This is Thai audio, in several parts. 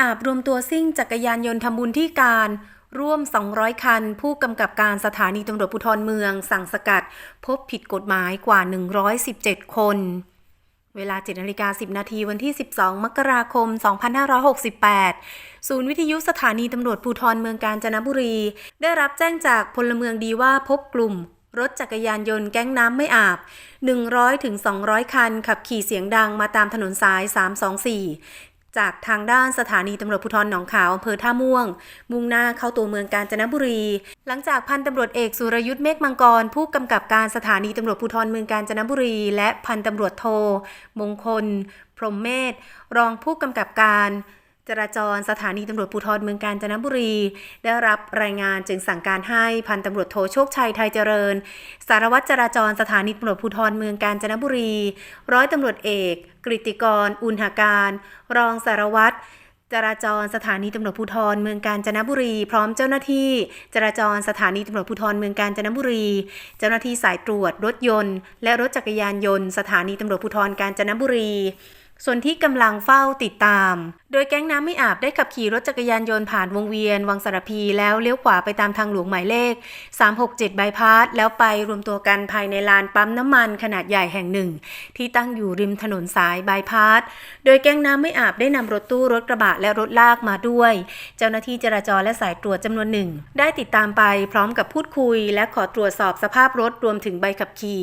อาบรวมตัวซิ่งจักรยานยนต์ทำบุญที่การร่วม 200 คัน ผู้กำกับการสถานีตำรวจภูธรเมือง สั่งสกัด พบผิดกฎหมายกว่า 117 คน เวลา7นาฬิกา10 นาทีวันที่ 12 มกราคม 2568 ศูนย์วิทยุสถานีตำรวจภูธรเมืองกาญจนบุรี ได้รับแจ้งจากพลเมืองดีว่าพบกลุ่ม รถจักรยานยนต์แก๊งน้ำไม่อาบ 100-200 คัน ขับขี่เสียงดังมาตามถนนสาย 324 จากทางด้านสถานีตำรวจภูธรหนองขาวอำเภอท่าม่วง มุ่งหน้าเข้าตัวเมืองกาญจนบุรี หลังจากพันตำรวจเอกสุรยุทธ์เมฆมังกร ผู้กำกับการสถานีตำรวจภูธรเมืองกาญจนบุรี และพันตำรวจโท มงคล พรหมเมธรองผู้กำกับการ จราจรสถานีตำรวจภูธรเมืองกาญจนบุรี ได้รับรายงานจึงสั่งการให้พันตำรวจโทโชคชัยไทยเจริญ สารวัตรจราจรสถานีตำรวจภูธรเมืองกาญจนบุรี ร้อยตำรวจเอกกฤติกร อุณหการ รองสารวัตรจราจรสถานีตำรวจภูธรเมืองกาญจนบุรี พร้อมเจ้าหน้าที่ จราจรสถานีตำรวจภูธรเมืองกาญจนบุรี เจ้าหน้าที่สายตรวจรถยนต์ และรถจักรยานยนต์ สถานีตำรวจภูธรกาญจนบุรี ส่วนที่กำลังเฝ้าติดตาม โดยแก๊งน้ำไม่อาบได้ขับขี่รถจักรยานยนต์ผ่านวงเวียน วังสารพีแล้วเลี้ยวขวาไปตามทางหลวงหมายเลข 367บายพาสแล้วไปรวมตัวกันภายในลานปั๊มน้ำมันขนาดใหญ่แห่งหนึ่ง ที่ตั้งอยู่ริมถนนสายบายพาสโดยแก๊งน้ำไม่อาบได้นำรถตู้รถกระบะและรถลากมาด้วย เจ้าหน้าที่จราจรและสายตรวจจำนวนหนึ่ง ได้ติดตามไปพร้อมกับพูดคุย และขอตรวจสอบสภาพรถรวมถึงใบขับขี่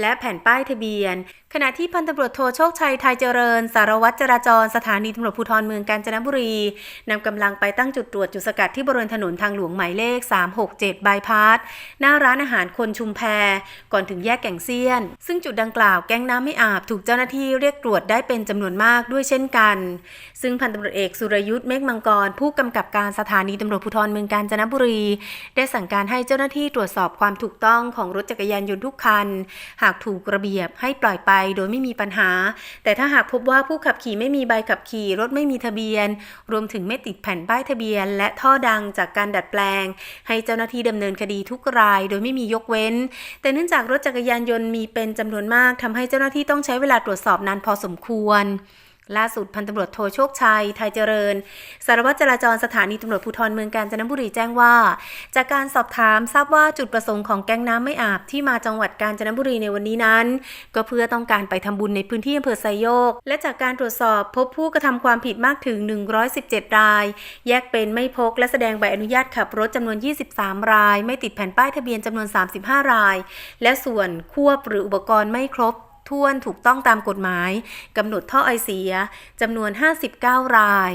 และแผ่นป้ายทะเบียน ขณะที่พันตำรวจโทโชคชัยไทยเจริญ สารวัตรจราจรสถานีตำรวจภูธรเมืองกาญจนบุรีนำกำลังไปตั้งจุดตรวจจุดสกัดที่บริเวณถนนทางหลวงหมายเลข 367 บายพาสหน้าร้านอาหารคนชุมแพก่อนถึงแยกแก่งเซียน ซึ่งจุดดังกล่าวแก๊งน้ำไม่อาบถูกเจ้าหน้าที่เรียกตรวจได้เป็นจำนวนมากด้วยเช่นกัน ซึ่งพันตำรวจเอกสุรยุทธ์เมฆมังกร ผู้กำกับการสถานีตำรวจภูธรเมืองกาญจนบุรี ได้สั่งการให้เจ้าหน้าที่ตรวจสอบความถูกต้องของรถจักรยานยนต์ทุกคันหาากถูกระเบียบให้ปล่อยไปโดยไม่มีปัญหา แต่ถ้าหากพบว่าผู้ขับขี่ไม่มีใบขับขี่รถไม่มีทะเบียน รวมถึงไม่ติดแผ่นป้ายทะเบียน และท่อดังจากการดัดแปลง ให้เจ้าหน้าที่ดำเนินคดีทุกราย โดยไม่มียกเว้น แต่เนื่องจากรถจักรยานยนต์มีเป็นจำนวนมากทำให้เจ้าหน้าที่ต้องใช้เวลาตรวจสอบนานพอสมควร ล่าสุดพันตำรวจโทโชคชัย ไทยเจริญ สารวัตรจราจรสถานีตำรวจภูธรเมืองกาญจนบุรีแจ้งว่า จากการสอบถามทราบว่าจุดประสงค์ของแก๊งน้ำไม่อาบที่มาจังหวัดกาญจนบุรีในวันนี้นั้น ก็เพื่อต้องการไปทำบุญในพื้นที่อำเภอไซโยก และจากการตรวจสอบพบผู้กระทำความผิดมากถึง 117 ราย แยกเป็นไม่พกและแสดงใบอนุญาตขับรถจำนวน 23 ราย ไม่ติดแผ่นป้ายทะเบียนจำนวน 35 ราย และส่วนควบหรืออุปกรณ์ไม่ครบ ถ้วนถูกต้องตามกฎหมายกำหนดท่อไอเสียจำนวน 59 ราย